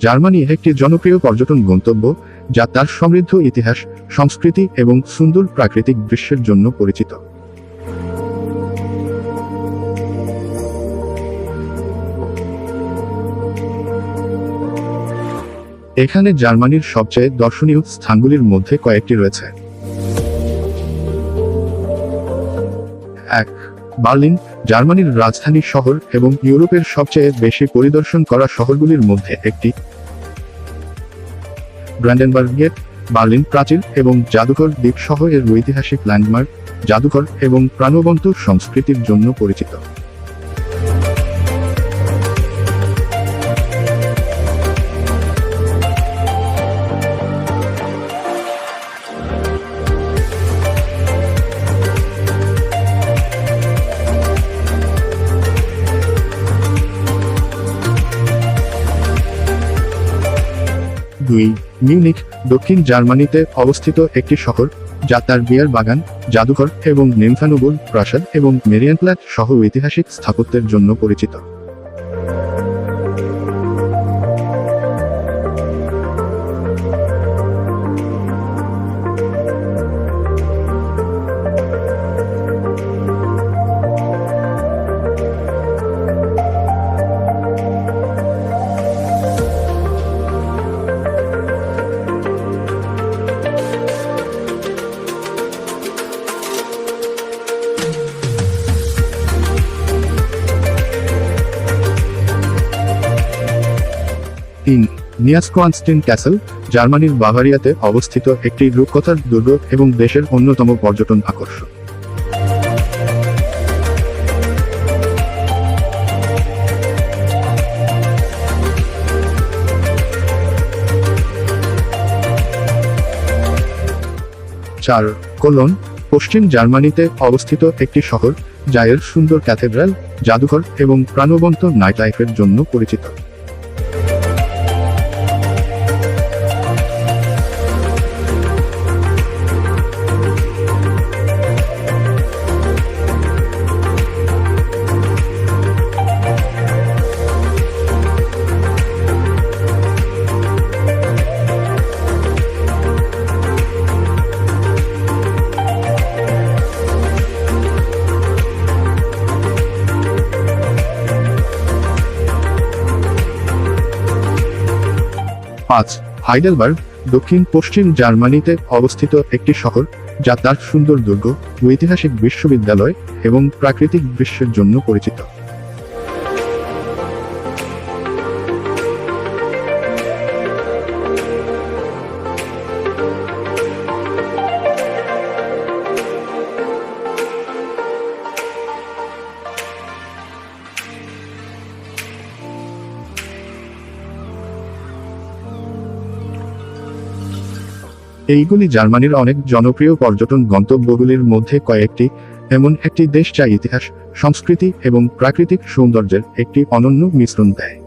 Germany একটি জনপ্রিয় পর্যটন গন্তব্য, যা তার সমৃদ্ধ ইতিহাস, সংস্কৃতি এবং সুন্দর প্রাকৃতিক দৃশ্যের জন্য পরিচিত। এখানে জার্মানির সবচেয়ে দর্শনীয় স্থানগুলির মধ্যে কয়েকটি রয়েছে। এক, বার্লিন জার্মানির রাজধানী শহর এবং ইউরোপের সবচেয়ে বেশি পরিদর্শন করা শহরগুলির মধ্যে একটি। ব্র্যান্ডেনবার্গ গেট বার্লিন প্রাচীর এবং জাদুঘর দ্বীপ সহ এর ঐতিহাসিক ল্যান্ডমার্ক, জাদুঘর এবং প্রাণবন্ত সংস্কৃতির জন্য পরিচিত। দুই মিউনিক দক্ষিণ জার্মানিতে অবস্থিত একটি শহর, যা তার বিয়ার বাগান, জাদুঘর এবং নিমফানুবুল প্রাসাদ এবং মেরিয়ান মেরিয়ানপ্ল্যাট সহ ঐতিহাসিক স্থাপত্যের জন্য পরিচিত। তিন নিয়াসকোয়ানস্টিন ক্যাসেল, জার্মানির বাভারিয়াতে অবস্থিত একটি রূপকথার দুর্গ এবং দেশের অন্যতম পর্যটন আকর্ষণ। চার, কোলন, পশ্চিম জার্মানিতে অবস্থিত একটি শহর যা এর সুন্দর ক্যাথেড্রাল, জাদুঘর এবং প্রাণবন্ত নাইট লাইফের জন্য পরিচিত। পাঁচ, হাইডেলবার্গ, দক্ষিণ পশ্চিম জার্মানিতে অবস্থিত একটি শহর, যা তার সুন্দর দুর্গ, ঐতিহাসিক বিশ্ববিদ্যালয় এবং প্রাকৃতিক দৃশ্যের জন্য পরিচিত। এইগুলি জার্মানির অনেক জনপ্রিয় পর্যটন গন্তব্যগুলির মধ্যে কয়েকটি, এমন একটি দেশ যা ইতিহাস, সংস্কৃতি এবং প্রাকৃতিক সৌন্দর্যের একটি অনন্য মিশ্রণ দেয়।